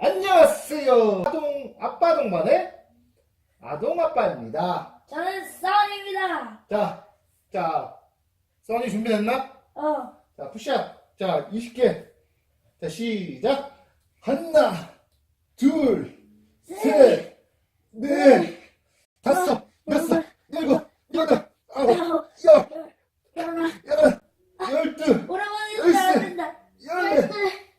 안녕하세요. 아동 아빠 동반의 아동 아빠입니다. 저는 써니입니다. 자, 자, 써니 준비됐나? 어, 자, 푸시업. 자, 20개. 자, 시작. 하나, 둘, 셋, 넷, 다섯, 여섯, 일곱, 여덟, 아홉, 열, 열하나, 열한, 열둘, 오랜만에 열세. 잘한다. 열넷,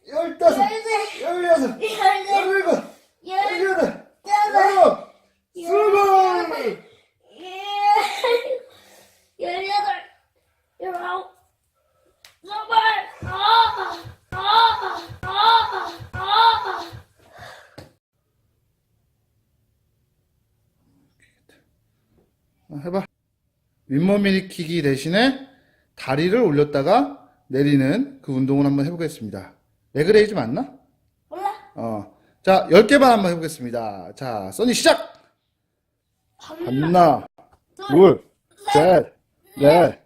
열다섯, 열세, 열여섯, 열네, 열일곱, 열, 열여덟, 여덟, 열아홉, 스물! 열여덟, 열아홉, 스물, 아, 아, 아, 아. 어, 해봐. 윗몸 일으키기 대신에 다리를 올렸다가 내리는 그 운동을 한번 해보겠습니다. 레그레이즈 맞나? 몰라? 어. 자, 10개만 한번 해보겠습니다. 자, 써니 시작! 하나, 하나, 둘, 셋, 넷,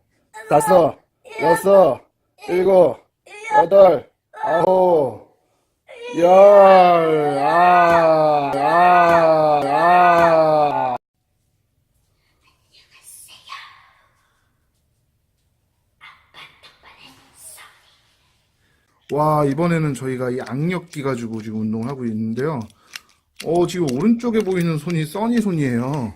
다섯, 여섯, 일곱, 여덟, 아홉, 열, 아, 아, 아. 와, 이번에는 저희가 이 악력기 가지고 지금 운동을 하고 있는데요. 어, 지금 오른쪽에 보이는 손이 써니 손이에요.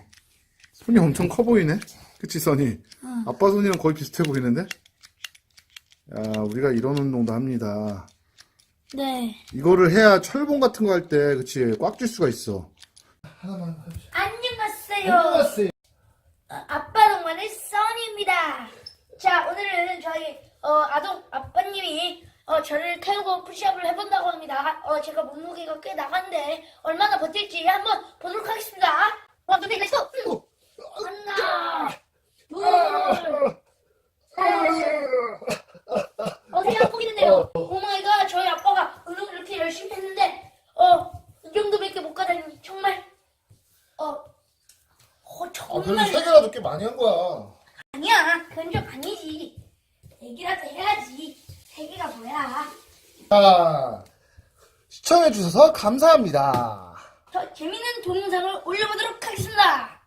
손이 엄청 커 보이네? 그치, 써니? 아빠 손이랑 거의 비슷해 보이는데? 야, 우리가 이런 운동도 합니다. 네. 이거를 해야 철봉 같은 거 할 때, 그치, 꽉 줄 수가 있어. 하나만 해주세요. 안녕하세요. 안녕하세요. 어, 아빠 동반의 써니입니다. 자, 오늘은 저희 어, 아동 아빠님이 어, 저를 태우고 푸시업을 해본다고 합니다. 어, 제가 몸무게가 꽤 나갔는데 얼마나 버틸지 한번 보도록 하겠습니다. 와, 눈에 렛츠고! 하나, 둘, 셋. 어, 안 보이는데요. 오마이갓, 저희 아빠가 운동을 이렇게 열심히 했는데 어, 이 정도밖에 못 가다니 정말 어, 어 아, 정말 그래도 세 개라도 꽤 많이 한 거야. 아니야, 그건 좀 아니지. 얘기라도 해야지. 자, 시청해주셔서 감사합니다. 더 재밌는 동영상을 올려보도록 하겠습니다.